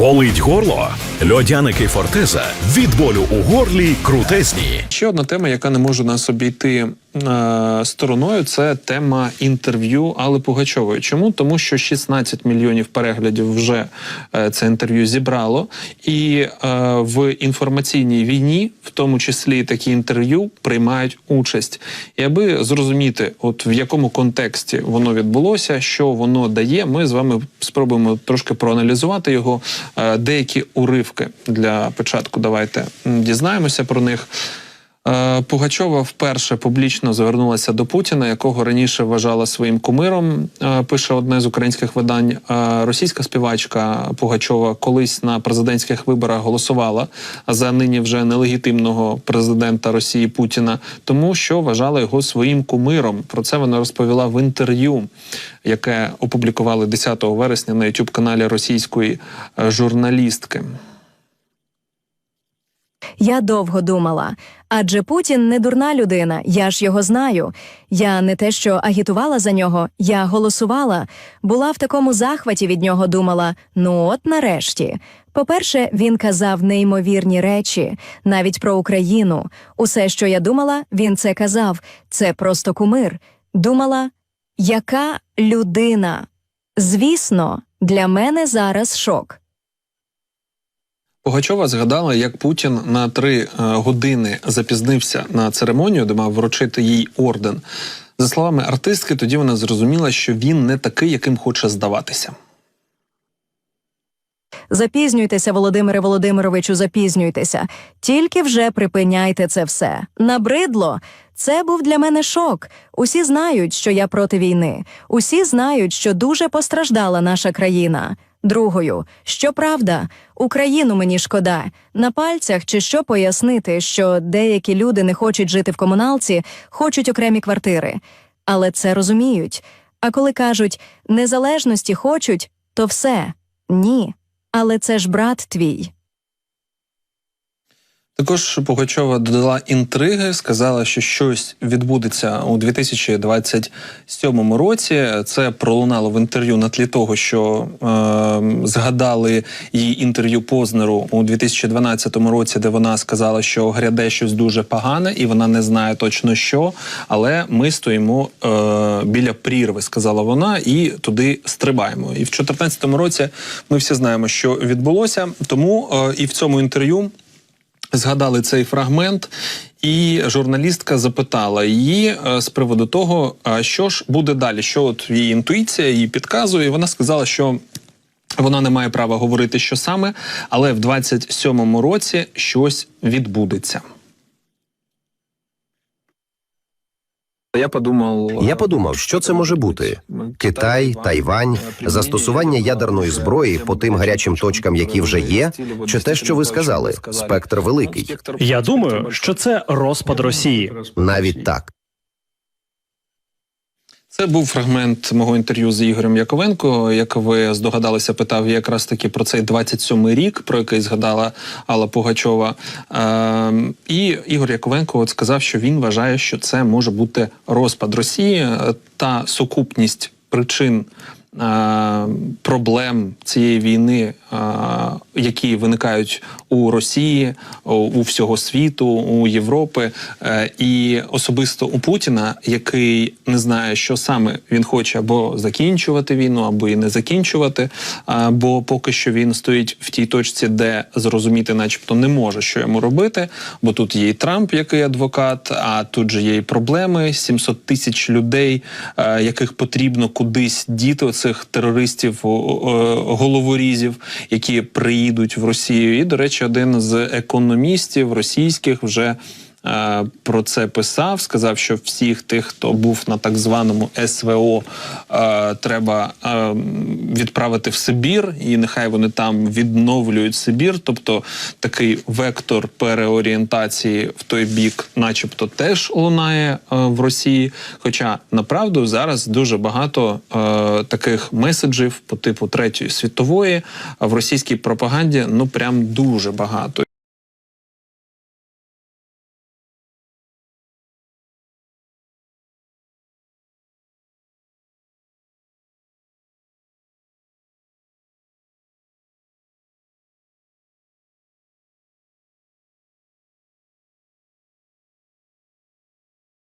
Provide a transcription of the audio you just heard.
Болить горло? Льодяники Фортеза від болю у горлі крутезні. Ще одна тема, яка не може нас обійти стороною, це тема інтерв'ю Алли Пугачової. Чому? Тому що 16 мільйонів переглядів вже е, це інтерв'ю зібрало, і е, в інформаційній війні, в тому числі такі інтерв'ю, приймають участь. І аби зрозуміти, от в якому контексті воно відбулося, що воно дає, ми з вами спробуємо трошки проаналізувати його. Е, деякі уривки для початку. Давайте дізнаємося про них. Е, Пугачова вперше публічно звернулася до Путіна, якого раніше вважала своїм кумиром. е, Пише одне з українських видань. Е, Російська співачка Пугачова колись на президентських виборах голосувала за нині вже нелегітимного президента Росії Путіна, тому що вважала його своїм кумиром. Про це вона розповіла в інтерв'ю, яке опублікували 10 вересня на youtube каналі російської журналістки. Я довго думала, адже Путін не дурна людина, я ж його знаю. Я не те, що агітувала за нього, я голосувала. Була в такому захваті від нього, думала: ну от нарешті. По-перше, він казав неймовірні речі, навіть про Україну. Усе, що я думала, він це казав. Це просто кумир. Думала, яка людина? Звісно, для мене зараз шок. Пугачова згадала, як Путін на три е, години запізнився на церемонію, де мав вручити їй орден. За словами артистки, тоді вона зрозуміла, що він не такий, яким хоче здаватися. Запізнюйтеся, Володимире Володимировичу, запізнюйтеся. Тільки вже припиняйте це все. Набридло. Це був для мене шок. Усі знають, що я проти війни. Усі знають, що дуже постраждала наша країна. Другою, що правда, Україну мені шкода. На пальцях чи що пояснити, що деякі люди не хочуть жити в комуналці, хочуть окремі квартири. Але це розуміють. А коли кажуть незалежності хочуть, то все ні. Але це ж брат твій. Також Пугачова додала інтриги, сказала, що щось відбудеться у 2027 році. Це пролунало в інтерв'ю на тлі того, що е, згадали її інтерв'ю Познеру у 2012 році, де вона сказала, що гряде щось дуже погане, і вона не знає точно що. Але ми стоїмо е, біля прірви, сказала вона, і туди стрибаємо. І в 2014 році ми всі знаємо, що відбулося. Тому е, і в цьому інтерв'ю. Згадали цей фрагмент, і журналістка запитала її е, з приводу того, що ж буде далі, що от її інтуїція її підказує. Вона сказала, що вона не має права говорити, що саме, але в 27-му році щось відбудеться. Я подумав, Я подумав, що це може бути: Китай, Тайвань, застосування ядерної зброї по тим гарячим точкам, які вже є, чи те, що ви сказали, спектр великий. Я думаю, що це розпад Росії. Навіть так. Це був фрагмент мого інтерв'ю з Ігорем Яковенко. Як ви здогадалися, питав якраз таки про цей 27-й рік, про який згадала Алла Пугачова. Е, і Ігор Яковенко от сказав, що він вважає, що це може бути розпад Росії е, та сукупність причин. Е, Проблем цієї війни, е, які виникають у Росії, у- всього світу, у Європи, е, і особисто у Путіна, який не знає, що саме він хоче або закінчувати війну, або і не закінчувати. Бо поки що він стоїть в тій точці, де зрозуміти, начебто, не може, що йому робити. Бо тут є і Трамп, який адвокат, а тут же є і проблеми: 700 тисяч людей, яких потрібно кудись діти цих терористів, головорізів, які приїдуть в Росію. І, до речі, один з економістів російських вже. Е, Про це писав, сказав, що всіх тих, хто був на так званому СВО, е, треба е, відправити в Сибір, і нехай вони там відновлюють Сибір. Тобто такий вектор переорієнтації в той бік, начебто, теж лунає в Росії. Хоча направду зараз дуже багато таких меседжів по типу третьої світової в російській пропаганді ну прям дуже багато.